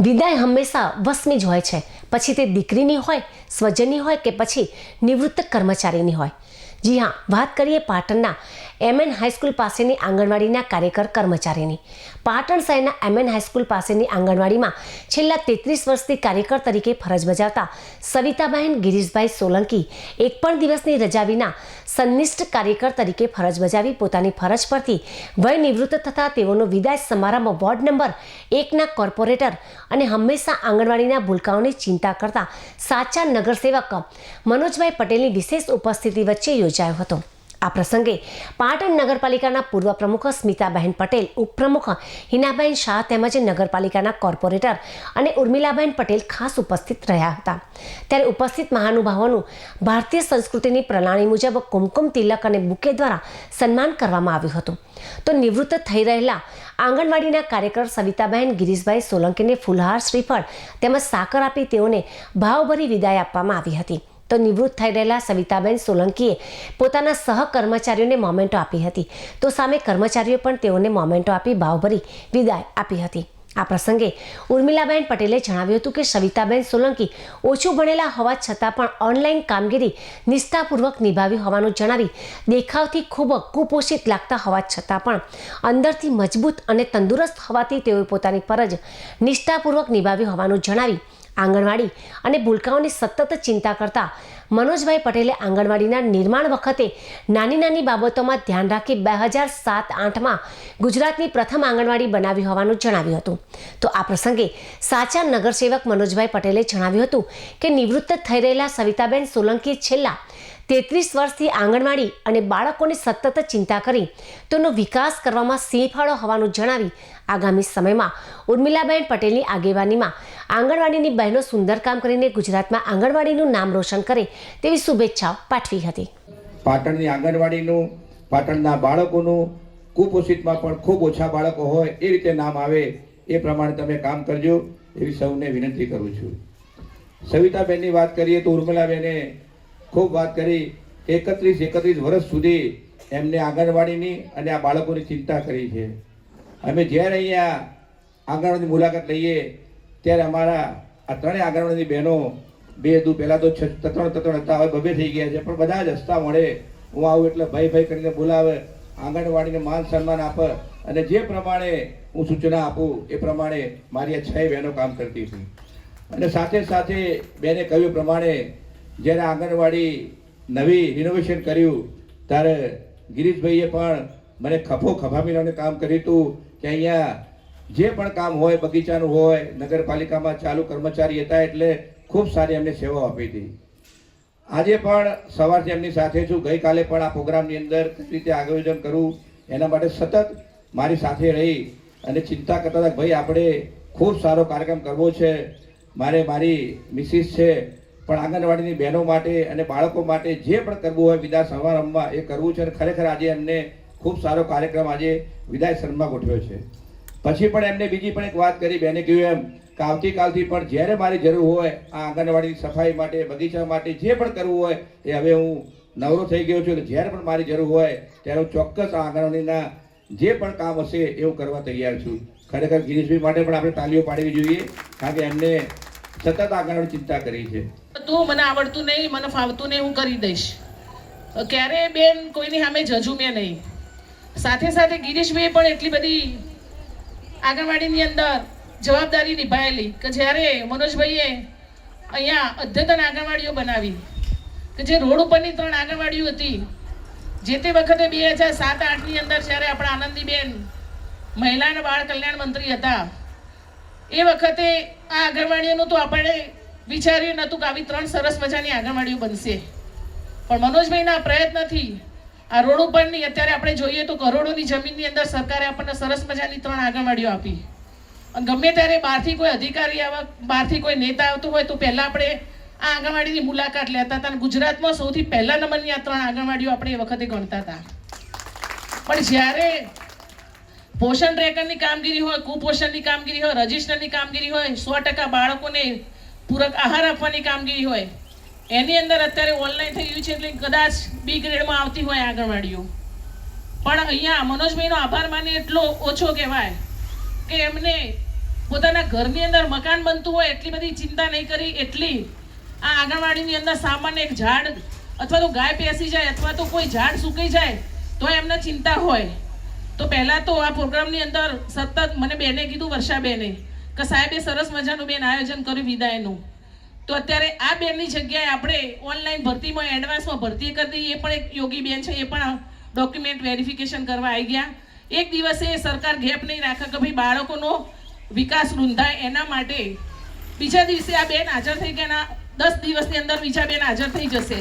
વિદાય હંમેશા વસમી જ હોય છે. પછી તે દીકરીની હોય, સ્વજનની હોય કે પછી નિવૃત્ત કર્મચારીની હોય. જી હા, વાત કરીએ પાટણના એમએન હાઈસ્કૂલ પાસેની આંગણવાડીના કાર્યકર કર્મચારીની. પાટણ શહેરના એમએન હાઈસ્કૂલ પાસેની આંગણવાડીમાં છેલ્લા તેત્રીસ વર્ષથી કાર્યકર તરીકે ફરજ બજાવતા સવિતાબહેન ગિરીશભાઈ સોલંકી એક પણ દિવસની રજા વિના સંનિષ્ઠ કાર્યકર તરીકે ફરજ બજાવી પોતાની ફરજ પરથી વય નિવૃત્ત થતા તેઓનો વિદાય સમારંભ વોર્ડ નંબર એકના કોર્પોરેટર અને હંમેશા આંગણવાડીના ભૂલકાઓની ચિંતા કરતા સાચા નગરસેવક મનોજભાઈ પટેલની વિશેષ ઉપસ્થિતિ વચ્ચે યોજાયો હતો. આ પ્રસંગે પાટણ નગરપાલિકાના પૂર્વ પ્રમુખ સ્મિતાબહેન પટેલ, ઉપપ્રમુખ હિનાબહેન શાહ તેમજ નગરપાલિકાના કોર્પોરેટર અને ઉર્મિલાબેન પટેલ ખાસ ઉપસ્થિત રહ્યા હતા. ત્યારે ઉપસ્થિત મહાનુભાવોનું ભારતીય સંસ્કૃતિની પ્રણાલી મુજબ કુમકુમ તિલક અને બુકે દ્વારા સન્માન કરવામાં આવ્યું હતું. તો નિવૃત્ત થઈ રહેલા આંગણવાડીના કાર્યકર સવિતાબહેન, ગિરીશભાઈ સોલંકીને ફુલહાર શ્રીફળ તેમજ સાકર આપી તેઓને ભાવભરી વિદાય આપવામાં આવી હતી. તો નિવૃત્ત થઈ રહેલા સવિતાબેન સોલંકીએ પોતાના સહકર્મચારીઓને મોમેન્ટો આપી હતી. તો સામે કર્મચારીઓ પણ તેઓને મોમેન્ટો આપી ભાવભરી વિદાય આપી હતી. આ પ્રસંગે ઉર્મિલાબેન પટેલે જણાવ્યું હતું કે સવિતાબેન સોલંકી ઓછું ભણેલા હોવા છતાં પણ ઓનલાઈન કામગીરી નિષ્ઠાપૂર્વક નિભાવી હોવાનું જણાવી દેખાવથી ખૂબ કુપોષિત લાગતા હોવા છતાં પણ અંદરથી મજબૂત અને તંદુરસ્ત હોવાથી તેઓએ પોતાની ફરજ નિષ્ઠાપૂર્વક નિભાવી હોવાનું જણાવી આંગણવાડી અને ભૂલકાઓની સતત ચિંતા કરતા મનોજભાઈ પટેલે આંગણવાડીના નિર્માણ વખતે નાની નાની બાબતોમાં ધ્યાન રાખી બે હજાર સાત આઠમાં ગુજરાતની પ્રથમ આંગણવાડી બનાવી હોવાનું જણાવ્યું હતું. તો આ પ્રસંગે સાચા નગરસેવક મનોજભાઈ પટેલે જણાવ્યું હતું કે નિવૃત્ત થઈ રહેલા સવિતાબેન સોલંકી છેલ્લા તેત્રીસ વર્ષથી આંગણવાડી અને બાળકોની સતત ચિંતા કરી તેનો વિકાસ કરવામાં સિંહફાળો હોવાનું જણાવી આગામી સમયમાં ઉર્મિલાબેન પટેલની આગેવાનીમાં આંગણવાડીની બહેનો સુંદર કામ કરીને ગુજરાતમાં આંગણવાડીનું નામ રોશન કરે તેવી શુભેચ્છાઓ પાઠવી હતી. પાટણની આંગણવાડીનું, પાટણના બાળકોનું, કુપોષિતમાં પણ ખૂબ ઓછા બાળકો હોય એ રીતે નામ આવે એ પ્રમાણે તમે કામ કરજો એવી સૌને વિનંતી કરું છું. સવિતાબેનની વાત કરીએ તો ઉર્મિલાબેને ખૂબ વાત કરી. એકત્રીસ એકત્રીસ વર્ષ સુધી એમને આંગણવાડીની અને આ બાળકોની ચિંતા કરી છે. અમે જ્યારે અહીંયા આંગણવાડીની મુલાકાત લઈએ, ત્યારે અમારા આ ત્રણેય આંગણવાડીની બહેનો બે, દુ, પહેલાં તો તત્રણ ત્રણ હતા, હવે બબે થઈ ગયા છે. પણ બધા જ હસતા મળે હું આવું એટલે ભાઈ ભાઈ કરીને બોલાવે, આંગણવાડીને માન સન્માન આપે અને જે પ્રમાણે હું સૂચના આપું, એ પ્રમાણે મારી આ છ બહેનો કામ કરતી હતી. અને સાથે સાથે બેને કહ્યું પ્રમાણે જ્યારે આંગણવાડી નવી રિનોવેશન કર્યું, ત્યારે ગિરીશભાઈએ પણ મને ખફો ખભામીને કામ કર્યું હતું કે અહીંયા જે પણ કામ હોય, બગીચાનું હોય, નગરપાલિકામાં ચાલુ કર્મચારી હતા એટલે ખૂબ સારી એમને સેવાઓ આપી હતી. આજે પણ સવારથી એમની સાથે છું. ગઈકાલે પણ આ પ્રોગ્રામની અંદર કઈ રીતે આયોજન કરવું એના માટે સતત મારી સાથે રહી અને ચિંતા કરતા હતા ભાઈ, આપણે ખૂબ સારો કાર્યક્રમ કરવો છે. મારે મારી મિસિસ છે પણ આંગણવાડીની બહેનો માટે અને બાળકો માટે જે પણ કરવું હોય વિદાય સમારંભમાં એ કરવું છે અને ખરેખર આજે એમને ખૂબ સારો કાર્યક્રમ આજે વિદાય સમારંભમાં ગોઠવ્યો છે. પછી પણ એમને બીજી પણ એક વાત કરી, બેને કહ્યું એમ કે આવતીકાલથી પણ જ્યારે મારી જરૂર હોય આ આંગણવાડીની સફાઈ માટે, બગીચા માટે જે પણ કરવું હોય એ હવે હું નવરો થઈ ગયો છું અને જ્યારે પણ મારી જરૂર હોય ત્યારે હું ચોક્કસ આ આંગણવાડીના જે પણ કામ હશે એ હું કરવા તૈયાર છું. ખરેખર ગિરીશભાઈ માટે પણ આપણે તાલીઓ પાડવી જોઈએ, કારણ કે એમને સતત આંગણવાડી ચિંતા કરી છે. તું મને આવડતું નહીં, મને ફાવતું નહીં, હું કરી દઈશ. ક્યારે બેન કોઈની સામે જજુમે નહીં. સાથે સાથે ગિરીશભાઈએ પણ એટલી બધી આંગણવાડીની અંદર જવાબદારી નિભાયેલી કે જ્યારે મનોજભાઈએ અહીંયા અદ્યતન આંગણવાડીઓ બનાવી, કે જે રોડ ઉપરની ત્રણ આંગણવાડીઓ હતી, જે તે વખતે બે હજાર સાત આઠની અંદર જ્યારે આપણા આનંદીબેન મહિલા અને બાળ કલ્યાણ મંત્રી હતા, એ વખતે આ આંગણવાડીઓનું તો આપણે વિચાર્યું નહોતું કે આવી ત્રણ સરસ મજાની આંગણવાડીઓ બનશે. પણ મનોજભાઈના પ્રયત્નથી આ રોડ ઉપરની અત્યારે આપણે જોઈએ તો કરોડોની જમીનની અંદર સરકારે આપણને સરસ મજાની ત્રણ આંગણવાડીઓ આપી. ગમે ત્યારે બહારથી કોઈ અધિકારી આવા, બહારથી કોઈ નેતા આવતું હોય તો પહેલાં આપણે આ આંગણવાડીની મુલાકાત લેતા હતા અને ગુજરાતમાં સૌથી પહેલા નંબરની આ ત્રણ આંગણવાડીઓ આપણે એ વખતે ગણતા હતા. પણ જ્યારે પોષણ ટ્રેકરની કામગીરી હોય, કુપોષણની કામગીરી હોય, રજિસ્ટરની કામગીરી હોય, સો ટકા બાળકોને પૂરક આહાર આપવાની કામગીરી હોય. એની અંદર અત્યારે ઓનલાઈન થઈ ગયું છે એટલે કદાચ બી ગ્રેડમાં આવતી હોય આંગણવાડીઓ. પણ અહીંયા મનોજભાઈનો આભાર માને એટલો ઓછો કહેવાય કે એમને પોતાના ઘરની અંદર મકાન બનતું હોય એટલી બધી ચિંતા નહીં કરી, એટલી આ આંગણવાડીની અંદર સામાન્ય એક ઝાડ અથવા તો ગાય બેસી જાય અથવા તો કોઈ ઝાડ સૂકી જાય તો એમને ચિંતા હોય. તો પહેલાં તો આ પ્રોગ્રામની અંદર સતત મને બેને કીધું, વર્ષાબેને કે સાહેબે સરસ મજાનું બેન આયોજન કર્યું વિદાયનું. તો અત્યારે આ બેનની જગ્યાએ આપણે ઓનલાઈન ભરતીમાં, એડવાન્સમાં ભરતી કરી દઈએ. એ પણ એક યોગી બેન છે, એ પણ ડોક્યુમેન્ટ વેરિફિકેશન કરવા આવી ગયા. એક દિવસે સરકાર ગેપ નહીં રાખે કે ભાઈ બાળકોનો વિકાસ રૂંધાય એના માટે. બીજા દિવસે આ બેન હાજર થઈ ગયા દસ દિવસની અંદર બીજા બેન હાજર થઈ જશે.